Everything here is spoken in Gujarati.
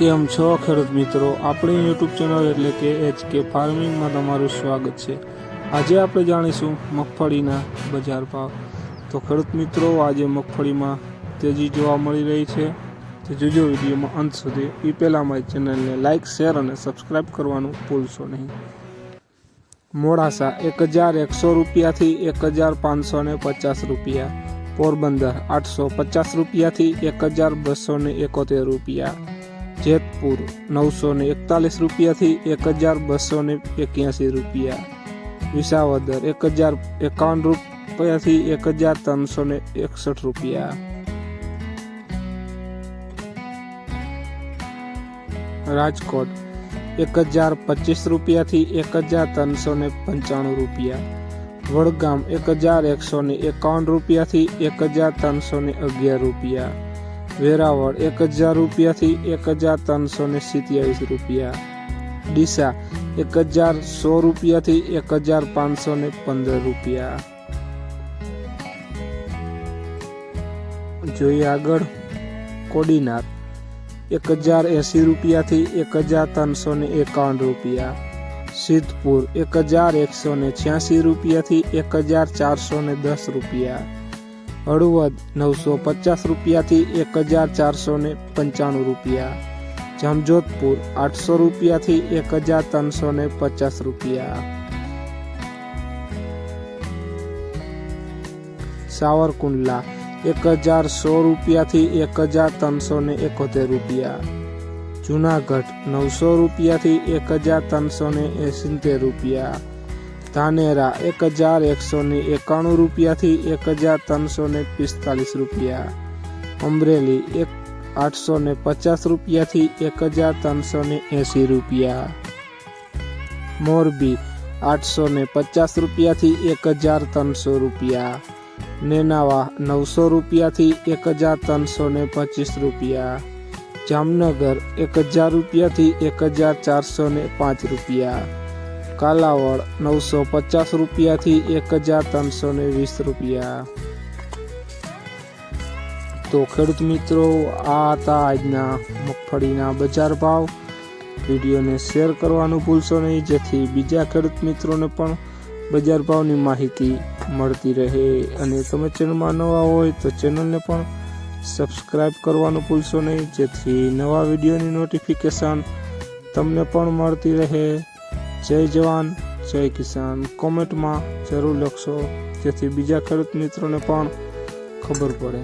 કેમ છો ખેડૂત મિત્રો? આપણી યુટ્યુબ ચેનલ એટલે કે એચ કે ફાર્મિંગમાં તમારું સ્વાગત છે. આજે આપણે જાણીશું મગફળીના બજાર ભાવ. તો ખેડૂત મિત્રો, આજે મગફળીમાં તેજી જોવા મળી રહી છે. તો જોજો વિડીયોમાં અંત સુધી. એ પહેલાં મારી ચેનલને લાઇક શેર અને સબસ્ક્રાઈબ કરવાનું ભૂલશો નહીં. મોડાસા, એક હજાર એકસો રૂપિયાથી એક હજાર પાંચસો ને પચાસ રૂપિયા. પોરબંદર, આઠસો પચાસ રૂપિયાથી એક હજાર બસો ને એકોતેર રૂપિયા. જેતપુર, નવસો ને એકતાલીસ રૂપિયાથી એક હજાર બસો ને એક્યાસી રૂપિયા. વિસાવદર, એક હજાર એકાવન રૂપિયાથી એક હજાર ત્રણસો ને એકસઠ રૂપિયા. રાજકોટ, એક હજાર પચીસ રૂપિયાથી એક હજાર ત્રણસો ને પંચાણું રૂપિયા. વડગામ, એક હજાર એકસો ને એકાવન રૂપિયાથી એક હજાર ત્રણસો ને અગિયાર રૂપિયા. વેરાવળ એક હજાર રૂપિયાથી એક હજાર ત્રણસો ને સિત્યાવીસ રૂપિયા. ડીસા એક હજાર સો રૂપિયાથી એક હજાર પાંચસો ને પંદર રૂપિયા. જોઈએ આગળ, કોડીનાર એક હજાર એંસી રૂપિયાથી એક હજાર ત્રણસો ને એકાવન રૂપિયા. સિદ્ધપુર એક હજાર એકસો ને છ્યાસી રૂપિયાથી એક હજાર ચારસો ને દસ રૂપિયા. હળવદ નવસો પચાસ રૂપિયાથી એક હજાર ચારસો ને પંચાણું રૂપિયા. જમજોધપુર આઠસો રૂપિયાથી એક હજાર ત્રણસો ને પચાસ રૂપિયા. સાવરકુંડલા એક હજાર સો રૂપિયાથી એક હજાર ત્રણસો ને એકોતેર રૂપિયા. જુનાગઢ નવસો રૂપિયાથી એક હજાર ત્રણસો ને એસિત્તેર રૂપિયા. ધાનેરા એક હજાર એકસો ને એકાણું રૂપિયાથી એક હજાર ત્રણસો ને પિસ્તાલીસ રૂપિયા. અમરેલી એક આઠસો ને પચાસ રૂપિયાથી એક હજાર ત્રણસો ને એંસી રૂપિયા. મોરબી આઠસો ને પચાસ રૂપિયાથી એક હજાર ત્રણસો રૂપિયા. નેનાવા નવસો રૂપિયાથી એક હજાર ત્રણસો ને પચીસ રૂપિયા. જામનગર એક હજાર રૂપિયાથી એક હજાર ચારસો ને પાંચ રૂપિયા. કાલાવડ નવસો પચાસ રૂપિયાથી એક હજાર ત્રણસો ને વીસ રૂપિયા. તો ખેડૂત મિત્રો, આ હતા આજના મગફળીના બજાર ભાવ. વિડીયોને શેર કરવાનું ભૂલશો નહીં, જેથી બીજા ખેડૂત મિત્રોને પણ બજાર ભાવની માહિતી મળતી રહે. અને તમે ચેનલમાં નવા હોય તો ચેનલને પણ સબસ્ક્રાઈબ કરવાનું ભૂલશો નહીં, જેથી નવા વિડીયોની નોટિફિકેશન તમને પણ મળતી રહે. જય જવાન જય કિસાન. કોમેન્ટમાં જરૂર લખશો. જેથી બીજા ખેડૂત મિત્રોને પણ ખબર પડે.